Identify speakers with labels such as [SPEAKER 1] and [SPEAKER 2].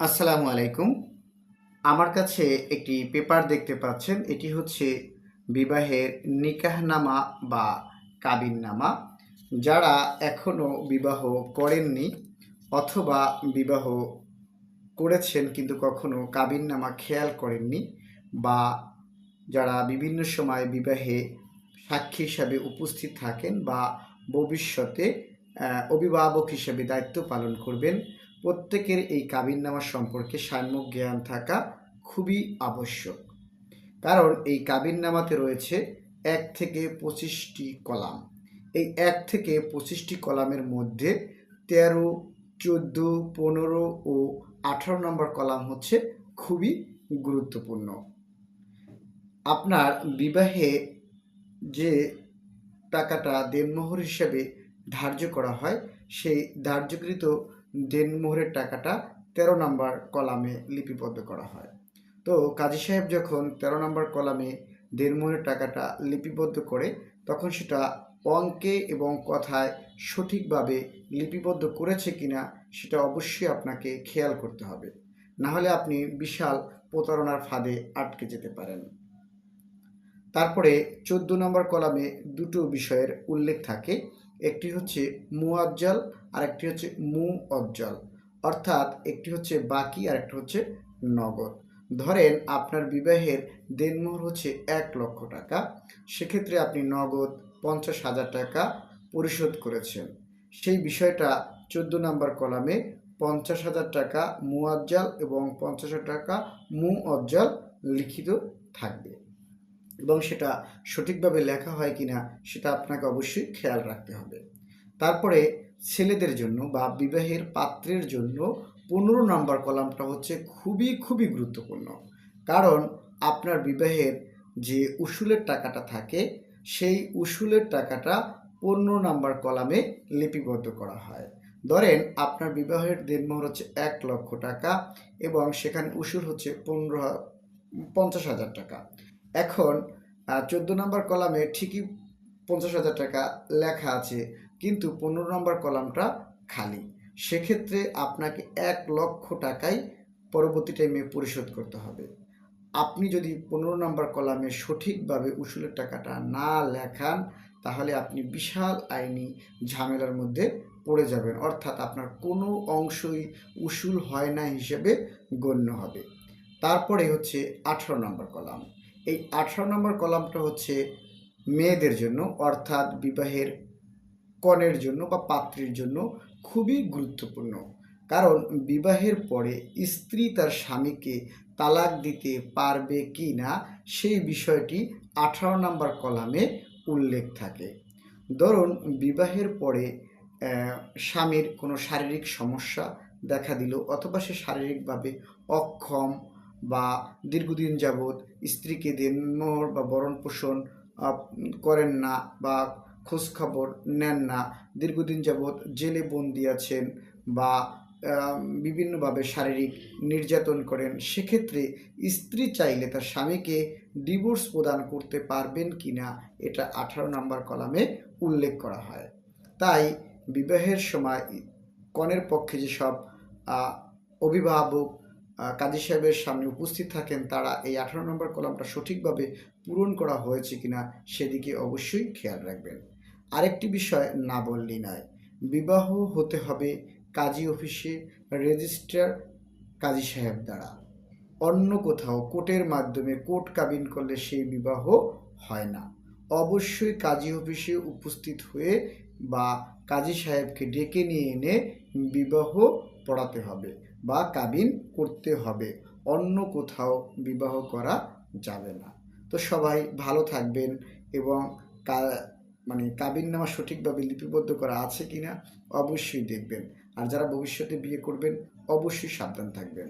[SPEAKER 1] আসসালামু আলাইকুম। আমার কাছে একটি পেপার দেখতে পাচ্ছেন। এটি হচ্ছে বিবাহের নিকাহনামা বা কাবিননামা। যারা এখনও বিবাহ করেননি অথবা বিবাহ করেছেন কিন্তু কখনো কাবিননামা খেয়াল করেননি বা যারা বিভিন্ন সময় বিবাহে সাক্ষী হিসাবে উপস্থিত থাকেন বা ভবিষ্যতে অভিভাবক হিসেবে দায়িত্ব পালন করবেন প্রত্যেকের এই কাবিননামা সম্পর্কে সাম্যক জ্ঞান থাকা খুবই আবশ্যক। কারণ এই কাবিননামাতে রয়েছে এক থেকে পঁচিশটি কলাম। এই এক থেকে পঁচিশটি কলামের মধ্যে তেরো, চোদ্দ, পনেরো ও আঠারো নম্বর কলাম হচ্ছে খুবই গুরুত্বপূর্ণ। আপনার বিবাহে যে টাকাটা দেনমোহর হিসেবে ধার্য করা হয়, সেই ধার্যকৃত দেনমোহরের টাকাটা তেরো নম্বর কলামে লিপিবদ্ধ করা হয়। তো কাজী সাহেব যখন তেরো নম্বর কলামে দেনমোহরের টাকাটা লিপিবদ্ধ করে, তখন সেটা অঙ্কে এবং কথায় সঠিকভাবে লিপিবদ্ধ করেছে কিনা সেটা অবশ্যই আপনাকে খেয়াল করতে হবে। না হলে আপনি বিশাল প্রতারণার ফাঁদে আটকে যেতে পারেন। তারপরে চোদ্দ নম্বর কলামে দুটো বিষয়ের উল্লেখ থাকে। একটি হচ্ছে মুআজ্জাল আর একটি হচ্ছে মু অজ্জল অর্থাৎ একটি হচ্ছে বাকি আর একটা হচ্ছে নগদ। ধরেন আপনার বিবাহের দেনমোহর হচ্ছে এক লক্ষ টাকা। সেক্ষেত্রে আপনি নগদ পঞ্চাশ হাজার টাকা পরিশোধ করেছেন। সেই বিষয়টা চোদ্দ নম্বর কলামে পঞ্চাশ হাজার টাকা মুআজ্জাল এবং পঞ্চাশ হাজার টাকা মু অজ্জাল লিখিত থাকবে। এবং সেটা সঠিকভাবে লেখা হয় কিনা সেটা আপনাকে অবশ্যই খেয়াল রাখতে হবে। তারপরে ছেলেদের জন্য বা বিবাহের পাত্রের জন্য পনেরো নম্বর কলামটা হচ্ছে খুবই খুবই গুরুত্বপূর্ণ। কারণ আপনার বিবাহের যে উসুলের টাকাটা থাকে, সেই উসুলের টাকাটা পনেরো নম্বর কলামে লিপিবদ্ধ করা হয়। ধরেন আপনার বিবাহের দেনমোহর হচ্ছে এক লক্ষ টাকা এবং সেখানে উসুল হচ্ছে পনেরো, পঞ্চাশ হাজার টাকা। এখন চোদ্দ নম্বর কলামে ঠিকই পঞ্চাশ হাজার টাকা লেখা আছে, কিন্তু পনেরো নম্বর কলামটা খালি। সেক্ষেত্রে আপনাকে এক লক্ষ টাকাই পরবর্তী টাইমে পরিশোধ করতে হবে। আপনি যদি পনেরো নম্বর কলামে সঠিকভাবে উসুলের টাকাটা না লেখান, তাহলে আপনি বিশাল আইনি ঝামেলার মধ্যে পড়ে যাবেন। অর্থাৎ আপনার কোনো অংশই উসুল হয় না হিসেবে গণ্য হবে। তারপরে হচ্ছে আঠারো নম্বর কলাম। এই আঠারো নম্বর কলামটা হচ্ছে মেয়েদের জন্য, অর্থাৎ বিবাহের কনের জন্য বা পাত্রীর জন্য খুবই গুরুত্বপূর্ণ। কারণ বিবাহের পরে স্ত্রী তার স্বামীকে তালাক দিতে পারবে কি না, সেই বিষয়টি আঠারো নম্বর কলামে উল্লেখ থাকে। ধরুন, বিবাহের পরে স্বামীর কোনো শারীরিক সমস্যা দেখা দিল অথবা সে শারীরিকভাবে অক্ষম বা দীর্ঘদিন যাবৎ স্ত্রীকে দেনমোহর বা বরণ পোষণ করেন না বা খোঁজখবর নেন না, দীর্ঘদিন যাবৎ জেলে বন্দি আছেন বা বিভিন্নভাবে শারীরিক নির্যাতন করেন, সেক্ষেত্রে স্ত্রী চাইলে তার স্বামীকে ডিভোর্স প্রদান করতে পারবেন কি না এটা আঠারো নম্বর কলামে উল্লেখ করা হয়। তাই বিবাহের সময় কনের পক্ষে যেসব অভিভাবক কাজী সাহেবের সামনে উপস্থিত থাকেন, তারা এই আঠারো নম্বর কলামটা সঠিকভাবে পূরণ করা হয়েছে কিনা সেদিকে অবশ্যই খেয়াল রাখবেন। আরেকটি বিষয় না বললেই নয়, বিবাহ হতে হবে কাজী অফিসে রেজিস্ট্রার কাজী সাহেব দ্বারা। অন্য কোথাও কোর্টের মাধ্যমে কোর্ট কাবিন করলে সেই বিবাহ হয় না। অবশ্যই কাজী অফিসে উপস্থিত হয়ে বা কাজী সাহেবকে ডেকে নিয়ে এনে বিবাহ পড়াতে হবে বা কাবিন করতে হবে। অন্য কোথাও বিবাহ করা যাবে না। তো সবাই ভালো থাকবেন এবং কা- মানে কাবিন নামা সঠিকভাবে লিপিবদ্ধ করা আছে কিনা অবশ্যই দেখবেন। আর যারা ভবিষ্যতে বিয়ে করবেন, অবশ্যই সাবধান থাকবেন।